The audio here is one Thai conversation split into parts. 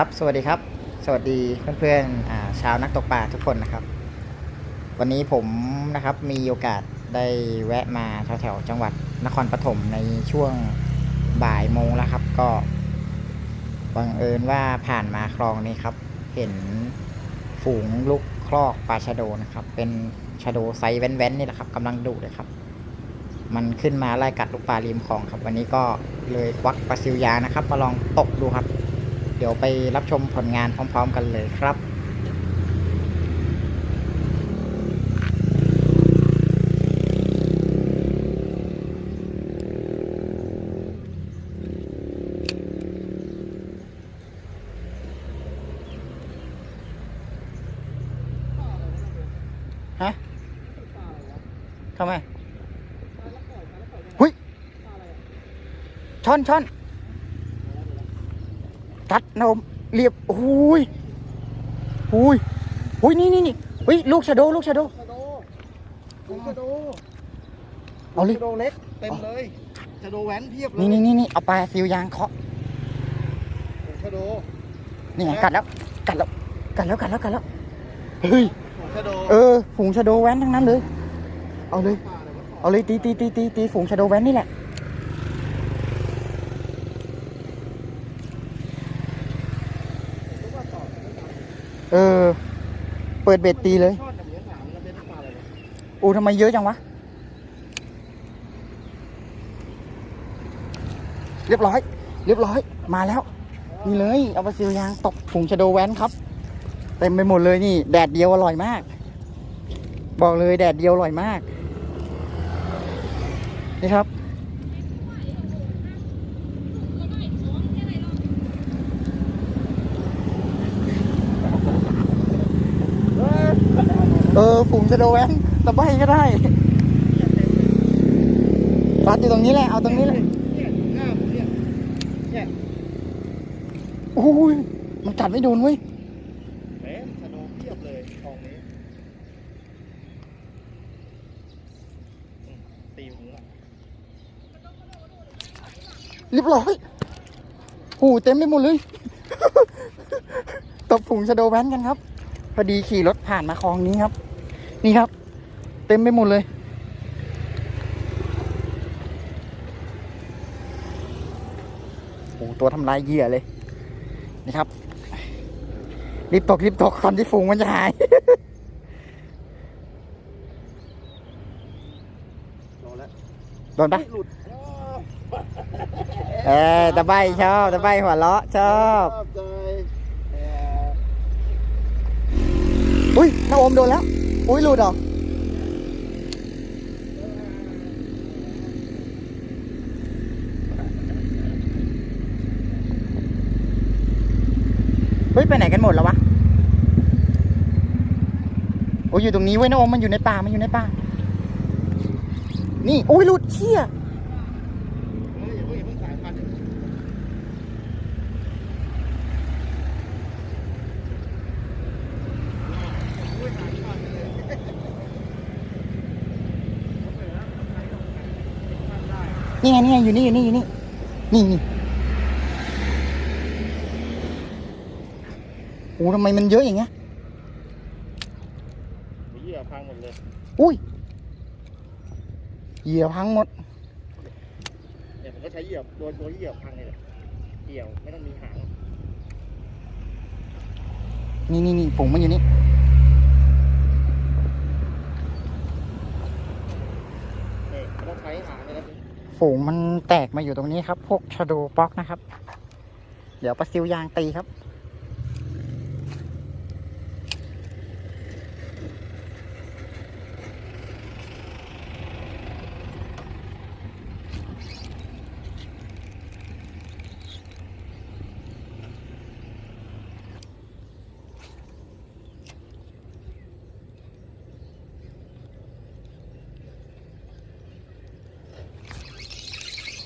ครับ สวัสดีครับ สวัสดีเพื่อนๆอ่าชาวนักตกปลาทุกคนนะครับ วันนี้ผมนะครับมีโอกาสได้แวะมาแถวๆจังหวัดนครปฐมในช่วงบ่ายโมงแล้วครับ ก็บังเอิญว่าผ่านมาคลองนี้ครับ เห็นฝูงลูกคลอกปลาชะโดนะครับ เป็นชะโดไซส์แว้นๆนี่แหละครับกำลังดุเลยครับ มันขึ้นมาไล่กัดลูกปลาริมคลองครับ วันนี้ก็เลยควักปลาซิวยานะครับ มาลองตกดูครับ เดี๋ยวไปรับชมผลงานพร้อม ๆ กันเลยครับฮะทำไมหุยช่อนช่อน กัดนมเรียบโอ้ยโอ้ยโอ้ยนี่นี่นี่เฮ้ยลูกชะโดลูกชะโด ชะโดถุงชะโดเอาเลย ชะโดเล็กเต็มเลยชะโดแหวนเพียบเลยนี่นี่นี่นี่เอาปลาซิวยางเคาะถุงชะโดนี่ไงกัดแล้วกัดแล้วกัดแล้วกัดแล้วกัดแล้วเฮ้ยถุงชะโดเออฝูงชะโดแว้นทั้งนั้นเลย เอาเลยปลาอะไรวะเอาเลยตีตีตีตีตีฝูงชะโดแว้นนี่แหละ รู้ว่าต่อ เออ เปิดเบ็ดตีเลยอูทำไมเยอะจังวะ เรียบร้อย เรียบร้อย มาแล้ว นี่เลยเอาปลาซิวยางตกผงชะโดแวนครับ เต็มไปหมดเลยนี่ แดดเดียวอร่อยมาก บอกเลยแดดเดียวอร่อยมาก นี่ครับ เออฝูงชะโดแว้นตะไบก็ได้ฟัดอยู่ตรงนี้แหละ เอาตรงนี้แหละเนี่ยหน้าผมเนี่ยเนี่ยโอ้ยมันกัดไม่โดนเว้ยเต็มชะโดเพียบเลยกองนี้อืมตีหูอะเรียบร้อยหูเต็มไปหมดเลย ตบฝูงชะโดแว้นกันครับ พอดีขี่รถผ่านมาคลองนี้ครับ นี่ครับ เต็มไปหมดเลย โอ้ตัวทำลายเหยื่อเลย นี่ครับ รีบตกรีบตกก่อนที่ฝูงมันจะหายรอแล้วโดนปะเฮ้ยหลุดอ้าวเออตะไบชอบตะไบหัวเราะชอบ ชอบใจเอ่อ อุ้ยน้าอมโดนแล้ว อุ้ยหลุดเหรอเฮ้ยไปไหนกันหมดแล้ววะ โอ้ยอยู่ตรงนี้เว้ยน้าอมมันอยู่ในป่า มันอยู่ในป่า นี่ อุ้ยหลุดเชี่ย เฮ้ยอย่าเพิ่งอย่าเพิ่งสายพันธุ์ นี่ไงนี่ไงอยู่นี่อยู่นี่อยู่นี่นี่นี่โอ้ทำไมมันเยอะอย่างเงี้ยเหยื่อพังหมดเลย อุ้ยเหยื่อพังหมดเนี่ยผมก็ใช้เหยื่อโดนตัวเหยื่อพังเลยแหละเกี่ยวไม่ต้องมีหางนี่นี่นี่ฝูงมันอยู่นี่ เนี่ยไม่ต้องใช้หางเลยนะ ฝูงมันแตกมาอยู่ตรงนี้ครับ พวกชะโดป๊อกนะครับ เดี๋ยวปลาซิวยางตีครับ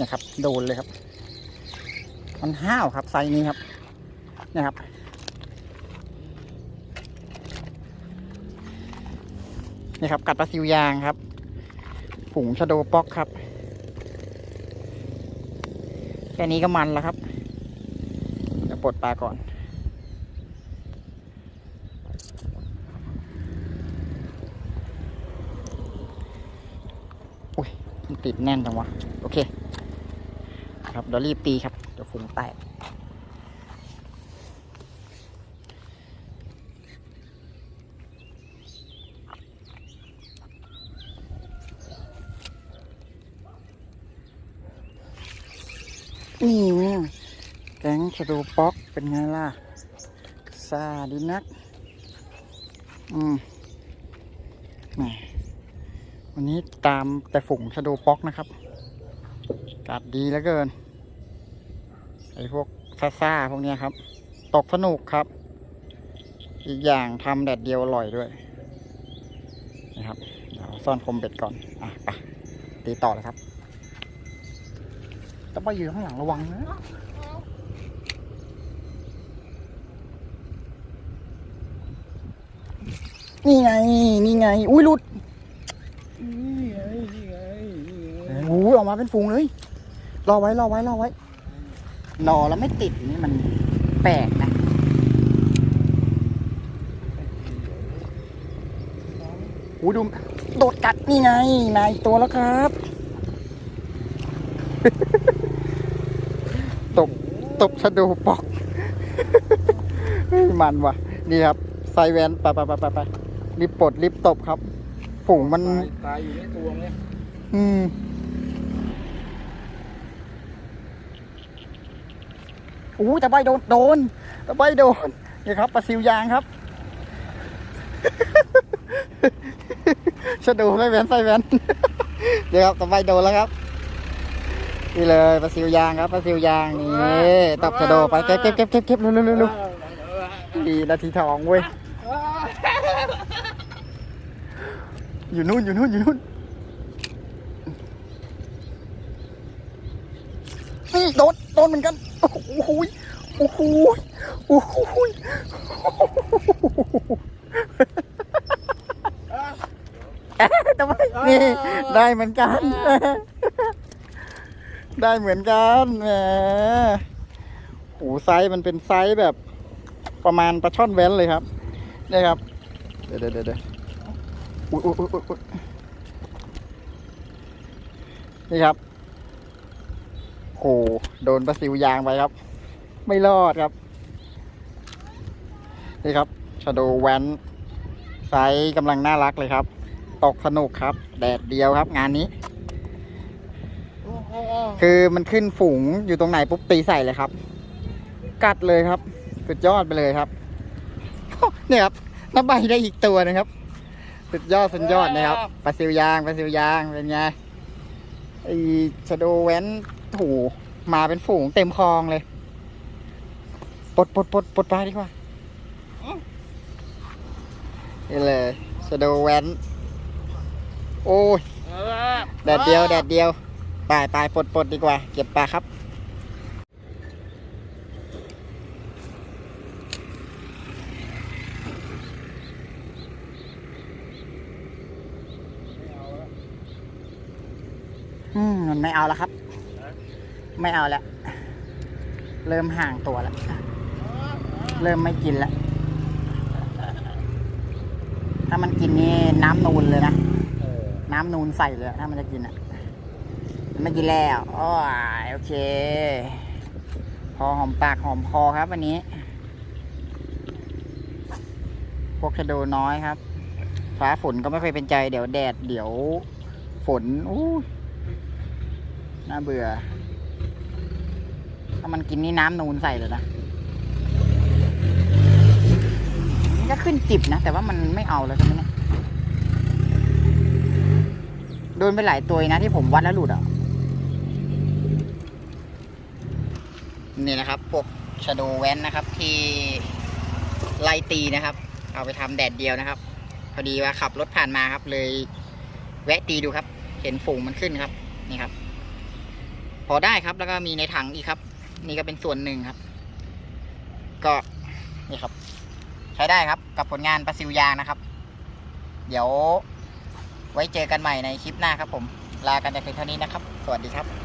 นะครับ โดนเลยครับ มันห้าวครับไซนี้ครับนะครับนี่ครับ กัดปลาซิวยางครับผงชะโดป๊อกครับแค่นี้ก็มันแล้วครับจะปลดปลาก่อนอุ้ยมันติดแน่นจังวะ โอเค ครับเดี๋ยวรีบตีครับ เดี๋ยวฝูงแตกนี่แม่งแกงชะโดป๊อกเป็นไงล่ะซาดีนัก อืมวันนี้ตามแต่ฝูงชะโดป๊อกนะครับอากาศดีเหลือเกิน ไอ้พวกซ่าซาๆพวกเนี้ยครับ ตกสนุกครับ อีกอย่างทำแดดเดียวอร่อยด้วยนะครับเดี๋ยวซ่อนคมเบ็ดก่อนอะไปตีต่อเลยครับต้องไปอยู่ข้างหลังระวังนะนี่ไง นี่ไง อุ้ยหลุดนี่ไงนี่ไงนี่ไงโอ้ยออกมาเป็นฝูงเลย รอไว้ รอไว้ รอไว้ รอแล้วไม่ติดนี่มันแปลกนะโอ้ยดูโดดกัดนี่ไงนายตัวแล้วครับ ตบตบชะโดปอกเฮ้ยมันว่ะ นี่ครับไซแวนไปไปไปไปไปรีบปลดรีบตบครับ ฝูงมันตายตายอยู่ในตัวเนี่ยอืม อู้ตะไบโดนโดนตะไบโดนนี่ครับปลาซิวยางครับชะดูไม่แวนไส้แวนเดี๋ยวครับตะไบโดนแล้วครับนี่เลยปลาซิวยางครับปลาซิวยางนี่ตบชะโดไปเก็บเก็บเก็บเก็บเก็บเร็วเร็วเร็วเร็วดีนาทีทองเว้ยอยู่นู่นอยู่นู่นอยู่นู่นนี่โดนโดนเหมือนกัน โอ้โหยโอ้โหโอ้โหทำไมนี่ได้เหมือนกัน ได้เหมือนกันแหมโอ้ไซส์มันเป็นไซส์แบบประมาณปลาช่อนแว้นเลยครับนี่ครับ เดี๋ยวเดี๋ยวเดี๋ยวเดี๋ยวอุ๊ยอุ๊ยอุ๊ยอุ๊ยนี่ครับ หโดนปลาซิวยางไปครับ ไม่รอดครับ นี่ครับชาโดแวนไซส์กำลังน่ารักเลยครับ ตกสนุกครับ แดดเดียวครับ งานนี้ คือมันขึ้นฝูงอยู่ตรงไหนปุ๊บตีใส่เลยครับ กัดเลยครับ สุดยอดไปเลยครับเนี่ยครับน้ำใบได้อีกตัวนะครับ สุดยอดสุดยอดนะครับปลาซิวยางปลาซิวยางเป็นไงไอชาโดแวน โถูมาเป็นฝูงเต็มคลองเลยปลดปลดปลดปลดปลาดีกว่านี่เลยชาโดแวนโอ้ยแดดเดียวแดดเดียวไปไปปลดปลดดีกว่า เก็บปลาครับอืมมันไม่เอาแล้วครับ ไม่เอาแล้วเริ่มห่างตัวแล้วเริ่มไม่กินแล้วถ้ามันกินนี่น้ำนูนเลยนะน้ำนูนใส่เลยถ้ามันจะกินอะมันไม่กินแล้วโอ้ยโอเค พอหอมปากหอมคอครับ วันนี้พวกชะโดน้อยครับ ฟ้าฝนก็ไม่เคยเป็นใจเดี๋ยวแดดเดี๋ยวฝนอู้น่าเบื่อ ถ้ามันกินนี่น้ำนูนใส่เลยนะมันก็ขึ้นจิบนะ แต่ว่ามันไม่เอาแล้วใช่ไหมเนี่ยโดนไปหลายตัวนะที่ผมวัดแล้วหลุดอะนี่นะครับพวกชาโดแวนนะครับ ที่ไล่ตีนะครับ เอาไปทำแดดเดียวนะครับ พอดีว่าขับรถผ่านมาครับ เลยแวะตีดูครับ เห็นฝูงมันขึ้นครับ นี่ครับ พอได้ครับแล้วก็มีในถังอีกครับ นี่ก็เป็นส่วนหนึ่งครับ ก็นี่ครับ ใช้ได้ครับกับผลงานปลาซิวยางนะครับ เดี๋ยวไว้เจอกันใหม่ในคลิปหน้าครับผม ลากันแต่เพียงเท่านี้นะครับ สวัสดีครับ